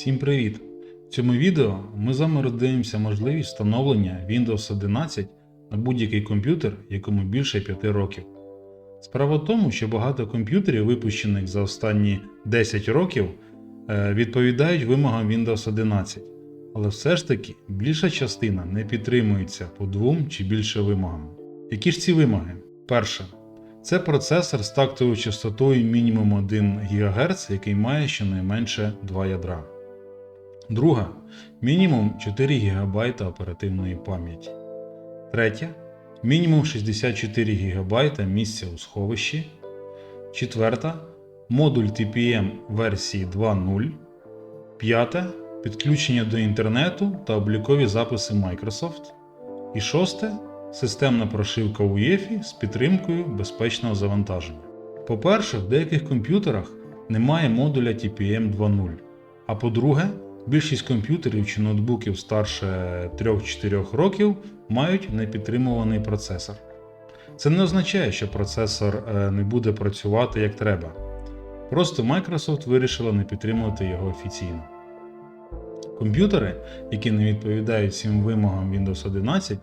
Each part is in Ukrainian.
Всім привіт! В цьому відео ми з вами роздивимося можливість встановлення Windows 11 на будь-який комп'ютер, якому більше 5 років. Справа в тому, що багато комп'ютерів, випущених за останні 10 років, е, відповідають вимогам Windows 11, але все ж таки більша частина не підтримується по двом чи більше вимогам. Які ж ці вимоги? Перше. Це процесор з тактовою частотою мінімум 1 ГГц, який має щонайменше 2 ядра. Друга мінімум 4 ГБ оперативної пам'яті. Третя мінімум 64 ГБ місця у сховищі. Четверта модуль TPM версії 2.0. П'яте підключення до інтернету та облікові записи Microsoft. І шосте системна прошивка UEFI з підтримкою безпечного завантаження. По-перше, в деяких комп'ютерах немає модуля TPM 2.0. А по-друге, більшість комп'ютерів чи ноутбуків старше 3-4 років мають непідтримуваний процесор. Це не означає, що процесор е, не буде працювати як треба. Просто Microsoft вирішила не підтримувати його офіційно. Комп'ютери, які не відповідають всім вимогам Windows 11,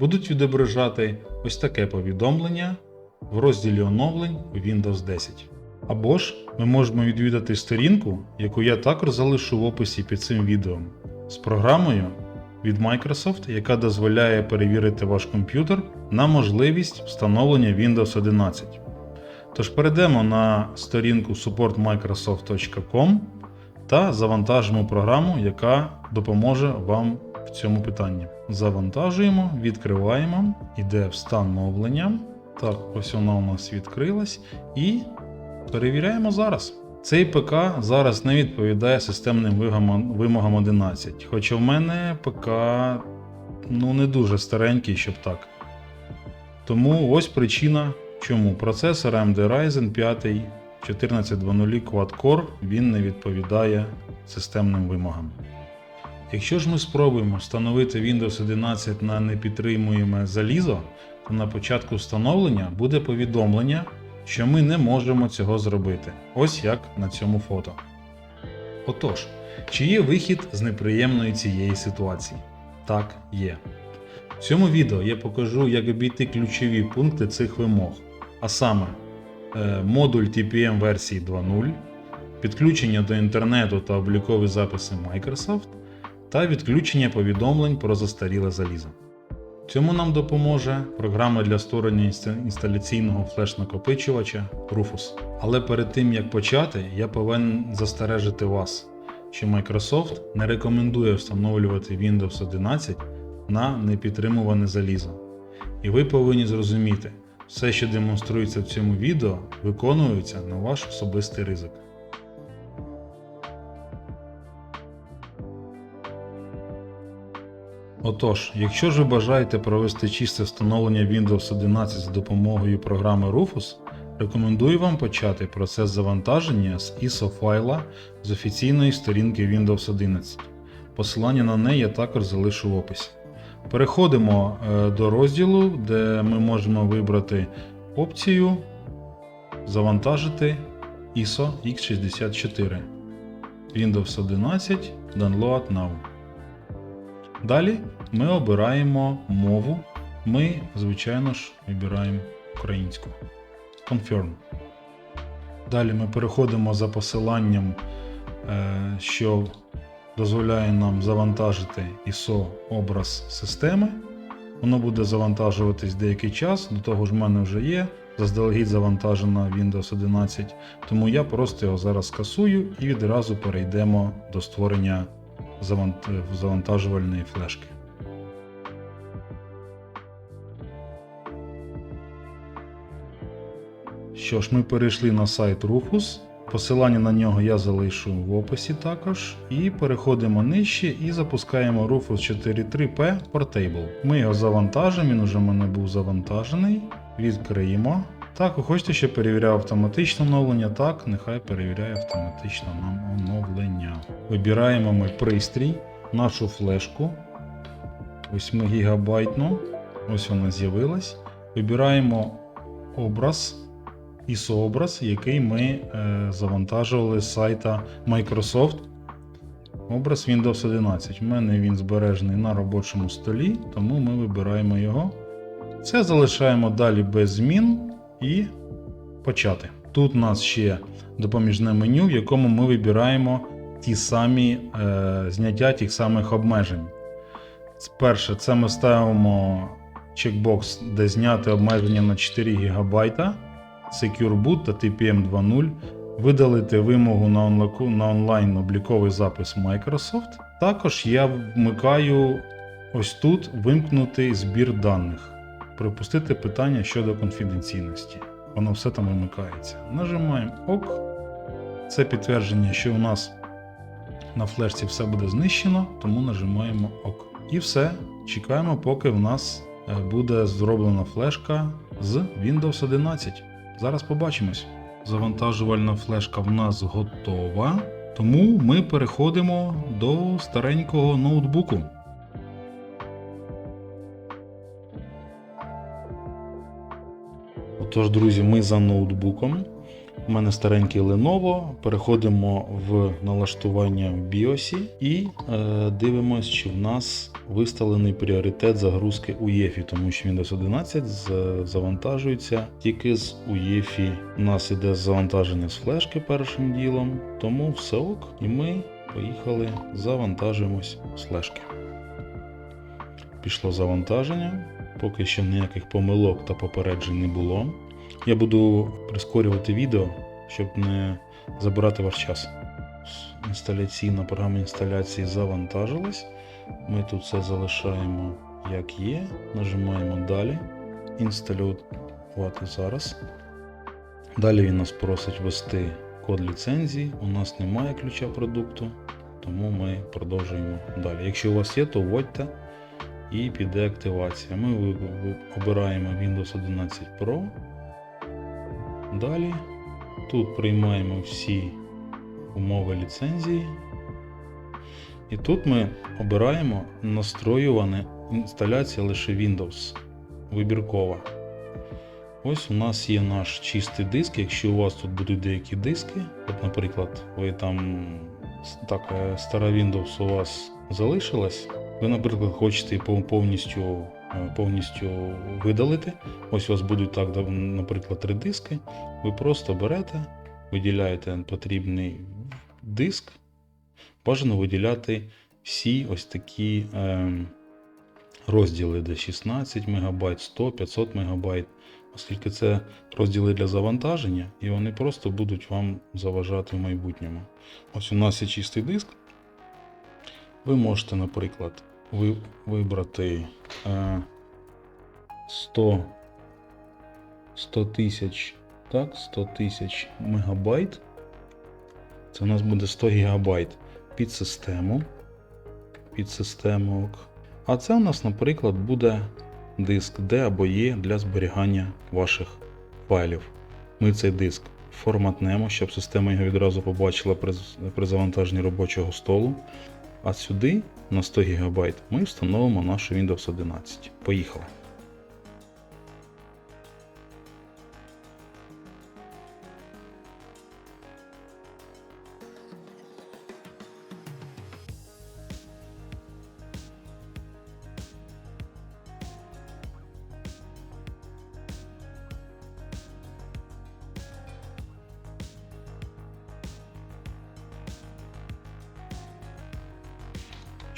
будуть відображати ось таке повідомлення в розділі оновлень Windows 10. Або ж ми можемо відвідати сторінку, яку я також залишу в описі під цим відео, з програмою від Microsoft, яка дозволяє перевірити ваш комп'ютер на можливість встановлення Windows 11. Тож перейдемо на сторінку supportmicrosoft.com та завантажимо програму, яка допоможе вам в цьому питанні. Завантажуємо, відкриваємо, іде встановлення. Так, ось вона у нас відкрилась. І перевіряємо зараз. Цей ПК зараз не відповідає системним вимогам- вимогам 11. Хоча в мене ПК ну, не дуже старенький, щоб так. Тому ось причина, чому процесор AMD Ryzen 5 1420 Quad-Core він не відповідає системним вимогам. Якщо ж ми спробуємо встановити Windows 11 на непідтримуєме залізо, то на початку встановлення буде повідомлення, що ми не можемо цього зробити. Ось як на цьому фото. Отож, чи є вихід з неприємної цієї ситуації? Так, є. В цьому відео я покажу, як обійти ключові пункти цих вимог, а саме е, модуль TPM версії 2.0, підключення до інтернету та облікові записи Microsoft та відключення повідомлень про застаріле залізо. Цьому нам допоможе програма для створення інсталяційного флеш-накопичувача Rufus. Але перед тим як почати, я повинен застережити вас, що Microsoft не рекомендує встановлювати Windows 11 на непідтримуване залізо. І ви повинні зрозуміти, все, що демонструється в цьому відео, виконується на ваш особистий ризик. Отож, якщо ж ви бажаєте провести чисте встановлення Windows 11 за допомогою програми Rufus, рекомендую вам почати процес завантаження з ISO файла з офіційної сторінки Windows 11. Посилання на неї я також залишу в описі. Переходимо е, до розділу, де ми можемо вибрати опцію Завантажити ISO X64 Windows 11 Download Now. Далі ми обираємо мову. Ми, звичайно ж, вибираємо українську. Confirm. Далі ми переходимо за посиланням, е, що дозволяє нам завантажити ISO образ системи. Воно буде завантажуватись деякий час, до того ж в мене вже є. Заздалегідь завантажена Windows 11, тому я просто його зараз скасую і відразу перейдемо до створення завантажувальної флешки. Що ж, ми перейшли на сайт Rufus. Посилання на нього я залишу в описі також. І переходимо нижче і запускаємо Rufus 4.3P Portable. Ми його завантажимо, він уже в мене був завантажений. Відкриємо. Так, ви хочете, щоб перевіряв автоматичне оновлення? Так, нехай перевіряє автоматично нам оновлення. Вибираємо ми пристрій, нашу флешку. 8 гігабайтну. Ось вона з'явилась. Вибираємо образ. ISO-образ, який ми е, завантажували з сайта Microsoft. образ Windows 11. У мене він збережений на робочому столі, тому ми вибираємо його. Це залишаємо далі без змін і почати. Тут у нас ще допоміжне меню, в якому ми вибираємо ті самі е, зняття тих самих обмежень. Перше, це ми ставимо чекбокс, де зняти обмеження на 4 ГБ, Secure Boot та TPM 2.0, видалити вимогу на, онлайн обліковий запис Microsoft. Також я вмикаю ось тут вимкнути збір даних, припустити питання щодо конфіденційності. Воно все там вимикається. Нажимаємо ОК. Це підтвердження, що у нас на флешці все буде знищено, тому нажимаємо ОК. І все. Чекаємо, поки в нас е, буде зроблена флешка з Windows 11. Зараз побачимось. Завантажувальна флешка в нас готова, тому ми переходимо до старенького ноутбуку. Отож, друзі, ми за ноутбуком. У мене старенький Lenovo. Переходимо в налаштування в BIOS і е, дивимось, чи в нас виставлений пріоритет загрузки UEFI, тому що Windows 11 завантажується тільки з UEFI. У нас іде завантаження з флешки першим ділом, тому все ок. І ми поїхали, завантажуємось з флешки. Пішло завантаження. Поки що ніяких помилок та попереджень не було. Я буду прискорювати відео, щоб не забирати ваш час. Інсталяційна програма інсталяції завантажилась. Ми тут все залишаємо як є. Нажимаємо далі. Інсталювати зараз. Далі він нас просить ввести код ліцензії. У нас немає ключа продукту, тому ми продовжуємо далі. Якщо у вас є, то вводьте і піде активація. Ми обираємо Windows 11 Pro. Далі тут приймаємо всі умови ліцензії. І тут ми обираємо настроювана інсталяція лише Windows. Вибіркова. Ось у нас є наш чистий диск. Якщо у вас тут будуть деякі диски, от, наприклад, ви там так, е, стара Windows у вас залишилась, ви, наприклад, хочете повністю, е, повністю видалити. Ось у вас будуть так, наприклад, три диски. Ви просто берете, виділяєте потрібний диск. Бажано виділяти всі ось такі е, розділи, де 16 МБ, 100, 500 МБ, оскільки це розділи для завантаження, і вони просто будуть вам заважати в майбутньому. Ось у нас є чистий диск. Ви можете, наприклад, ви, вибрати е, 100 100 тисяч, так, 100 тисяч мегабайт. Це у нас буде 100 гігабайт під систему. Під систему. А це у нас, наприклад, буде диск D або Є для зберігання ваших файлів. Ми цей диск форматнемо, щоб система його відразу побачила при завантаженні робочого столу. А сюди на 100 ГБ ми встановимо нашу Windows 11. Поїхали.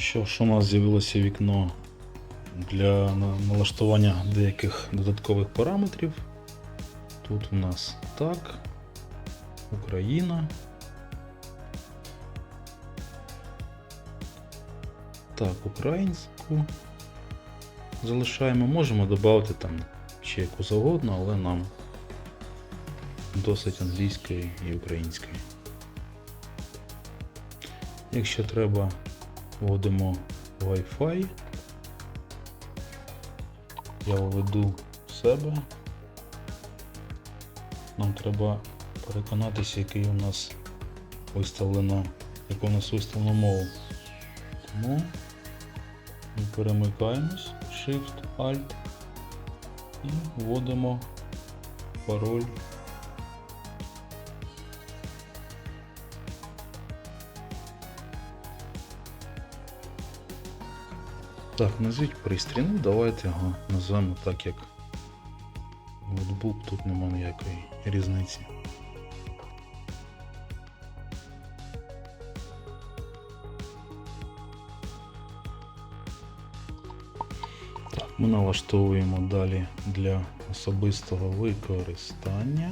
Що ж у нас з'явилося вікно для налаштування деяких додаткових параметрів. Тут у нас так, Україна. Так, українську залишаємо. Можемо додати там ще яку завгодно, але нам досить англійської і української. Якщо треба вводимо Wi-Fi. Я введу в себе. Нам треба переконатися, який у нас виставлено, яку у нас виставлено мову. Тому ми перемикаємось, Shift, Alt і вводимо пароль. Так, назвіть пристрій. Ну, давайте його назвемо так, як ноутбук, тут немає ніякої різниці. Так, ми налаштовуємо далі для особистого використання.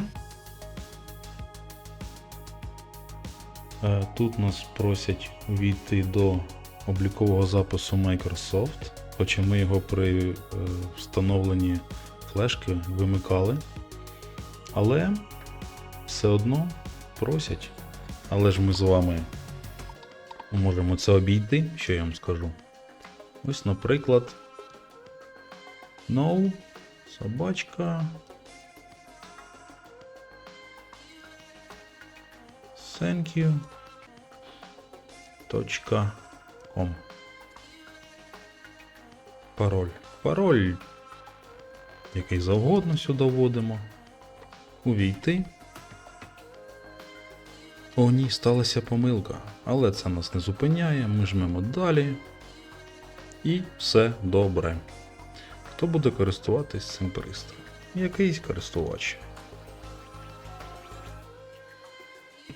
Е, Тут нас просять увійти до облікового запису Microsoft, хоча ми його при е, встановленні флешки вимикали. Але все одно просять. Але ж ми з вами можемо це обійти, що я вам скажу. Ось, наприклад, no, собачка. Thank you. Точка com. Пароль. Пароль. Який завгодно сюди вводимо. Увійти. О, ні, сталася помилка. Але це нас не зупиняє. Ми жмемо далі. І все добре. Хто буде користуватись цим пристроєм? Якийсь користувач.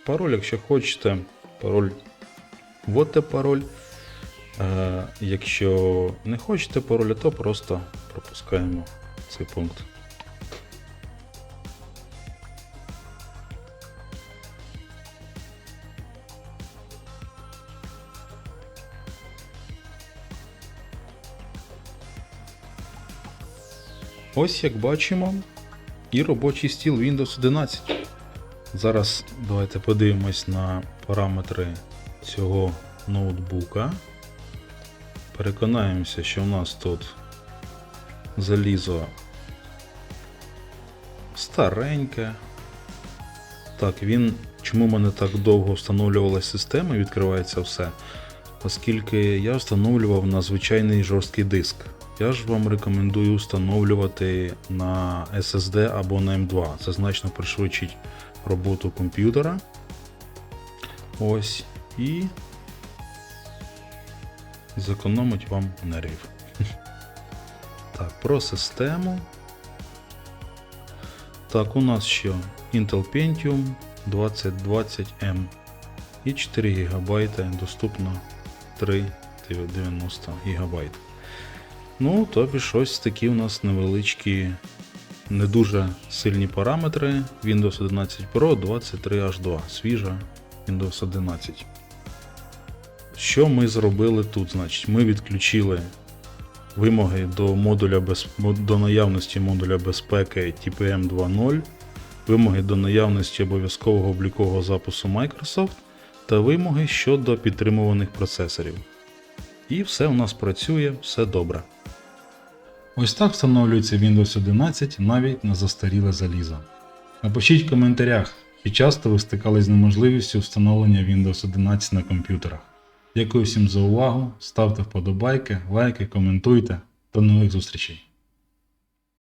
Пароль, якщо хочете, пароль. Вводьте пароль. Якщо не хочете пароля, то просто пропускаємо цей пункт. Ось як бачимо, і робочий стіл Windows 11. Зараз давайте подивимось на параметри цього ноутбука. Переконаємося, що в нас тут залізо стареньке. Так, він. Чому в мене так довго встановлювалася система і відкривається все? Оскільки я встановлював на звичайний жорсткий диск. Я ж вам рекомендую встановлювати на SSD або на M2. Це значно пришвидшить роботу комп'ютера. Ось. І зекономить вам нервів. Так, про систему. Так, у нас що? Intel Pentium 2020M і 4 ГБ доступно 390 ГБ. Ну, тобі щось такі у нас невеличкі, не дуже сильні параметри. Windows 11 Pro 23H2, свіжа Windows 11. Що ми зробили тут? Значить, Ми відключили вимоги до модуля без... до наявності модуля безпеки TPM 2.0, вимоги до наявності обов'язкового облікового запису Microsoft та вимоги щодо підтримуваних процесорів. І все у нас працює, все добре. Ось так встановлюється Windows 11 навіть на застаріле залізо. Напишіть в коментарях, чи часто ви стикались з неможливістю встановлення Windows 11 на комп'ютерах. Дякую всім за увагу, ставте вподобайки, лайки, коментуйте. До нових зустрічей!